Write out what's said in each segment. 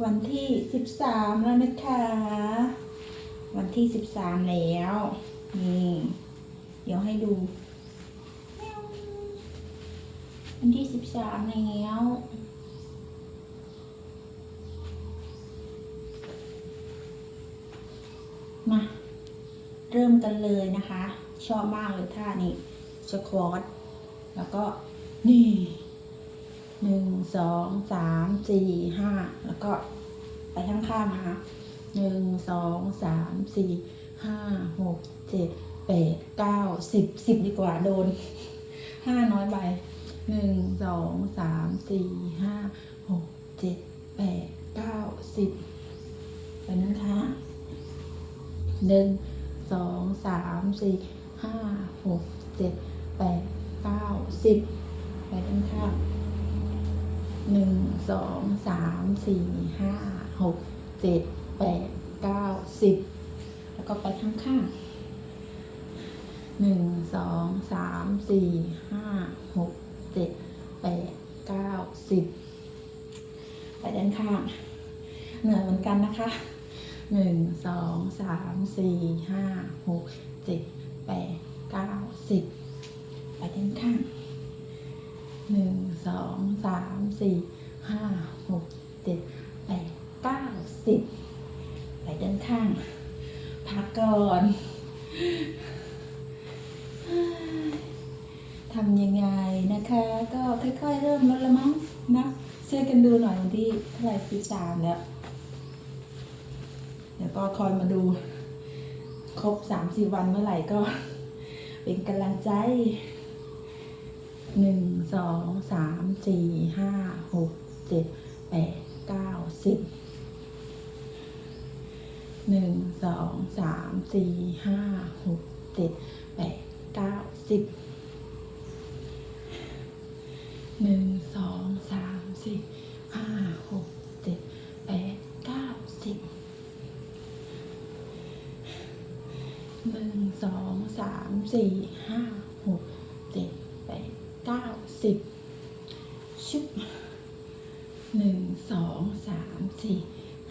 วันที่สิบสามแล้วนะคะ วันที่สิบสามแล้ว นี่ เดี๋ยวให้ดู วันที่สิบสามแล้วมาเริ่มกันเลยนะคะ ชอบมากเลยท่านี้สควอตแล้วก็นี่ หนึ่งสองสามสี่ห้าแล้วก็ไปข้างๆนะคะหนึ่งสองสามสี่ห้าหกเจ็ดแปดเก้าสิบสิบดีกว่าโดนห้าน้อยไปหนึ่งสองสามสี่ห้าหกเจ็ดแปดเก้าสิบไปนั้นคะหนึ่งสองสามสี่ห้าหกเจ็ดแปดเก้าสิบไปด้านข้าง หนึ่งสองสามสี่ห้าหกเจ็ดแปดเก้าสิบแล้วก็ไปข้างข้างหนึ่งสองสามสี่ห้าหกเจ็ดแปดเก้าสิบไปด้านข้างเหนื่อยเหมือนกันนะคะหนึ่งสองสามสี่ห้าหกเจ็ดเก้าสิบไปด้านข้างหนึ่งสอง สามสี่ห้าหกเจ็ดแปดเก้าสิบไปด้านข้าง พักก่อนทำยังไงนะคะ ก็ค่อยๆเริ่มลดละมั้งนะช่วยกันดูหน่อยวันที่เท่าไหร่สิบสามแล้วเดี๋ยวก็คอยมาดู ครบสามสี่วันเมื่อไหร่ก็ เป็นกำลังใจ หนึ่งสองสามสี่ห้าหกเจ็ดแปดเก้าสิบหนึ่งสองสามสี่ห้าหกเจ็ดแปดเก้าสิบหนึ่งสองสามสี่ห้าหกเจ็ดแปดเก้าสิบหนึ่งสองสามสี่ห้าหก สิบชุบหนึ่งสองสามสี่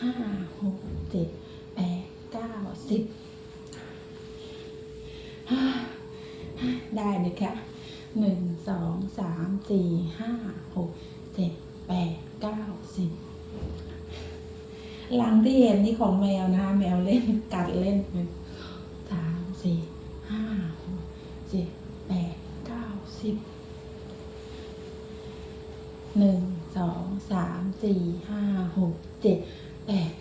ห้าหกเจ็ดแปดเก้าสิบได้เลยค่ะหนึ่งสองสามสี่ห้าหกเจ็ดแปดเก้าสิบหลังที่เห็นนี่ของแมวนะคะแมวเล่นกัดเล่น หนึ่งสองสามสี่ห้าหกเจ็ดแปด